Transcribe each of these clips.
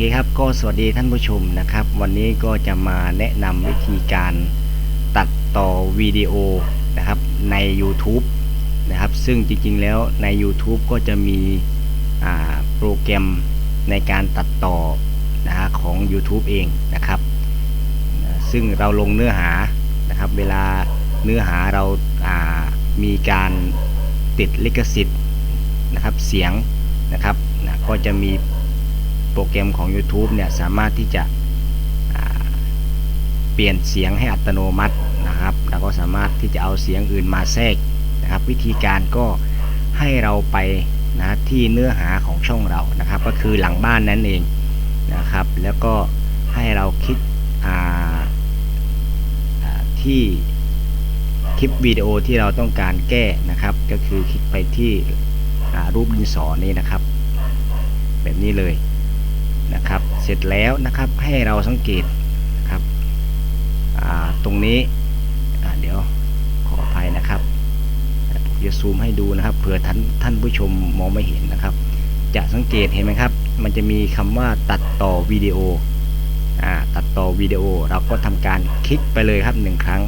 เคครับก็สวัสดีท่านผู้ชมนะครับ วันนี้ก็จะมาแนะนำวิธีการตัดต่อวิดีโอนะครับใน YouTube นะครับ ซึ่งจริงๆแล้วใน YouTube ก็จะมีโปรแกรมในการตัดต่อนะฮะของ YouTube เองนะครับ ซึ่งเราลงเนื้อหานะครับ เวลาเนื้อหาเราามีการติดลิขสิทธิ์นะครับเสียงนะครับนะก็จะมี ปรแกรมของ YouTube เนี่ยสามารถที่จะเปลี่ยนเสียงให้อัตโนมัตินะครับ แล้วก็สามารถที่จะเอาเสียงอื่นมาแทรกนะครับ วิธีการก็ให้เราไปนะที่เนื้อหาของช่องเรานะครับ ก็คือหลังบ้านนั่นเองนะครับ แล้วก็ให้เราคลิกที่คลิปวิดีโอที่เราต้องการแก้นะครับ ก็คือคลิกไปที่รูปดินสอนี้นะครับ แบบนี้เลย นะครับ เสร็จแล้วนะครับให้เราสังเกตครับตรงนี้เดี๋ยวขออภัยนะครับจะซูมให้ดูนะครับเผื่อท่านท่านผู้ชมมองไม่เห็นนะครับ จะสังเกตเห็นไหมครับ มันจะมีคำว่าตัดต่อวิดีโออ่าตัดต่อวิดีโอเราก็ทำการคลิกไปเลยครับหนึ่งครั้ง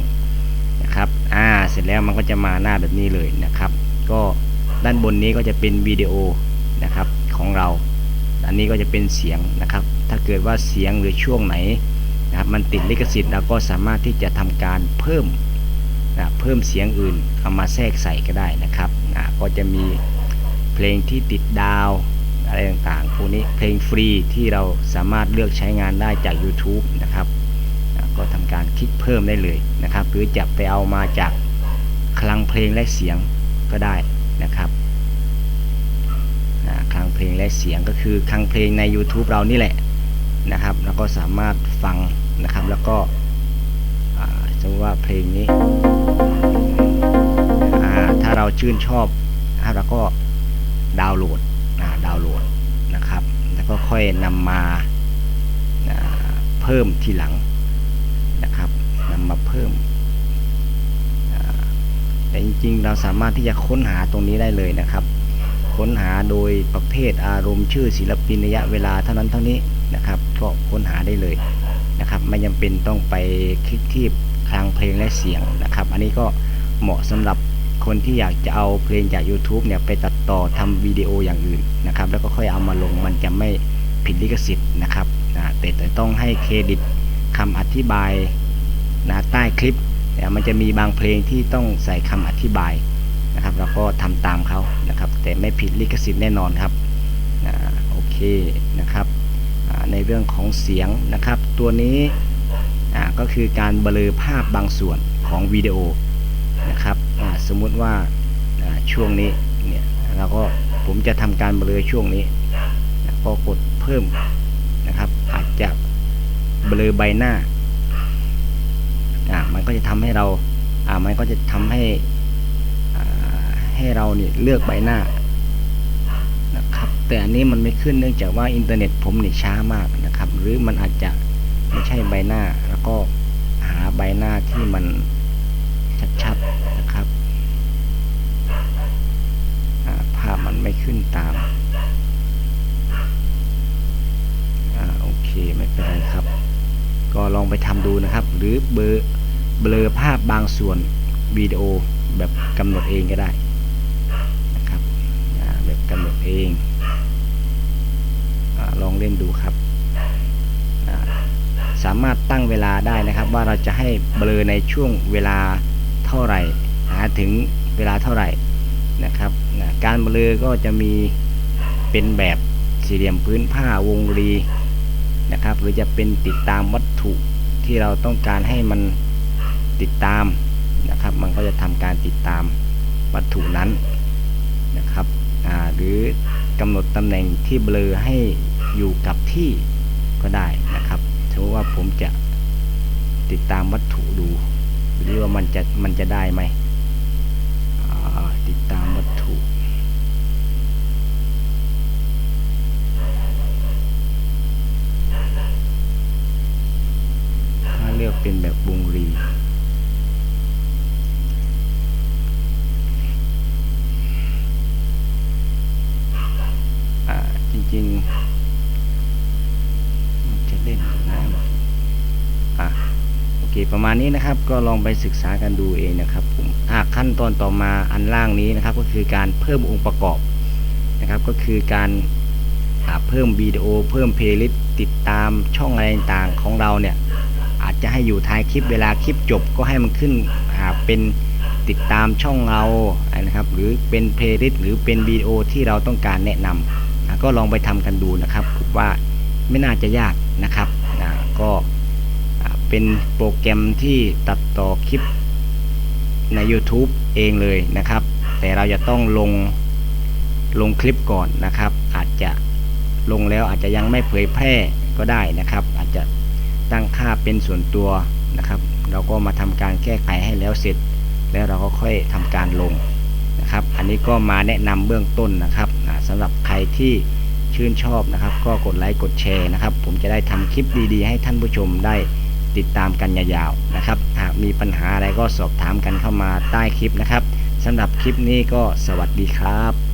นะครับอ่าเสร็จแล้วมันก็จะมาหน้าแบบนี้เลยนะครับ ก็ด้านบนนี้ก็จะเป็นวิดีโอนะครับของเรา อันนี้ก็จะเป็นเสียงนะครับ ถ้าเกิดว่าเสียงหรือช่วงไหนนะครับมันติดลิขสิทธิ์เราก็สามารถที่จะทำการเพิ่มนะเพิ่มเสียงอื่นเอามาแทรกใส่ก็ได้นะครับนะก็จะมีเพลงที่ติดดาวอะไรต่างๆพวกนี้เพลงฟรีที่เราสามารถเลือกใช้งานได้จาก YouTube นะครับนะก็ทำการคลิกเพิ่มได้เลยนะครับ หรือจะไปเอามาจากคลังเพลงและเสียงก็ได้นะครับ เสียงก็คือคลังเพลงใน YouTube เรานี่แหละนะครับ แล้วก็สามารถฟังนะครับ แล้วก็อ่าสมมติว่าเพลงนี้ ถ้าเราชื่นชอบนะครับแล้วก็ดาวน์โหลดดาวน์โหลดนะครับ แล้วก็ค่อยนำมาเพิ่มทีหลังนะครับนำมาเพิ่มแต่จริงๆ เราสามารถที่จะค้นหาตรงนี้ได้เลยนะครับ ค้นหาโดยประเภทอารมณ์ชื่อศิลปินระยะเวลาเท่านั้นเท่านี้นะครับ ก็ค้นหาได้เลยนะครับ ไม่จำเป็นต้องไปคลิกที่คลังเพลงและเสียงนะครับ อันนี้ก็เหมาะสำหรับคนที่อยากจะเอาเพลงจาก YouTube เนี่ยไปตัดต่อทำวิดีโออย่างอื่นนะครับ แล้วก็ค่อยเอามาลงมันจะไม่ผิดลิขสิทธิ์นะครับนะแต่แต่ต้องให้เครดิตคำอธิบายนะใต้คลิปแต่มันจะมีบางเพลงที่ต้องใส่คำอธิบายนะครับ แล้วก็ทำตามเขา แต่ไม่ผิดลิขสิทธิ์แน่นอนครับอ่าโอเคนะครับในเรื่องของเสียงนะครับ ตัวนี้ก็คือการเบลอภาพบางส่วนของวิดีโอนะครับสมมุติว่าช่วงนี้เนี่ยเราก็ผมจะทำการเบลอช่วงนี้ก็กดเพิ่มนะครับ อาจจะเบลอใบหน้ามันก็จะทำให้เรามันก็จะทำให้ ให้เราเนี่ยเลือกใบหน้านะครับ แต่อันนี้มันไม่ขึ้นเนื่องจากว่าอินเทอร์เน็ตผมเนี่ช้ามากนะครับ หรือมันอาจจะไม่ใช่ใบหน้า แล้วก็หาใบหน้าที่มันชัดๆนะครับภาพมันไม่ขึ้นตามอ่าโอเคไม่เป็นไรครับ ก็ลองไปทำดูนะครับ หรือเบลอเบลอภาพบางส่วนวิดีโอแบบกำหนดเองก็ได้ แบบกำหนดเองอลองเล่นดูครับ สามารถตั้งเวลาได้นะครับ ว่าเราจะให้เบลอในช่วงเวลาเท่าไหร่หาถึงเวลาเท่าไหร่นะครับนะการเบลอก็จะมีเป็นแบบสี่เหลี่ยมพื้นผ้าวงรีนะครับ หรือจะเป็นติดตามวัตถุที่เราต้องการให้มันติดตามนะครับ มันก็จะทำการติดตามวัตถุนั้นนะครับ หรือกำหนดตำแหน่งที่เบลอให้อยู่กับที่ก็ได้นะครับถือว่าผมจะติดตามวัตถุดูหรือว่ามันจะมันจะได้ไหมติดตามวัตถุ ถ้าเลือกเป็นแบบวงรี อ่าจริงๆ ประมาณนี้นะครับก็ลองไปศึกษากันดูเองนะครับผมขั้นตอนต่อมาอันล่างนี้นะครับ ก็คือการเพิ่มองค์ประกอบนะครับ ก็คือการาเพิ่มวิดีโอ เพิ่มเพลย์ลิสต์ติดตามช่องอะไรต่างๆของเราเนี่ยอาจจะให้อยู่ท้ายคลิปเวลาคลิปจบก็ให้มันขึ้นาเป็นติดตามช่องเรานะครับ หรือเป็นเพลย์ลิสต์หรือเป็นวิดีโอที่เราต้องการแนะนำนะก็ลองไปทำกันดูนะครับว่าไม่น่าจะยากนะครับนะก็ เป็นโปรแกรมที่ตัดต่อคลิปใน YouTube เองเลยนะครับ แต่เราจะต้องลงลงคลิปก่อนนะครับ อาจจะลงแล้วอาจจะยังไม่เผยแพร่ก็ได้นะครับ อาจจะตั้งค่าเป็นส่วนตัวนะครับ เราก็มาทำการแก้ไขให้แล้วเสร็จ แล้วเราก็ค่อยทำการลงนะครับ อันนี้ก็มาแนะนำเบื้องต้นนะครับสำหรับใครที่ชื่นชอบนะครับ ก็กดไลค์กดแชร์นะครับ ผมจะได้ทำคลิปดีๆ ให้ท่านผู้ชมได้ ติดตามกันยาวๆนะครับหากมีปัญหาอะไรก็สอบถามกันเข้ามาใต้คลิปนะครับสำหรับคลิปนี้ก็สวัสดีครับ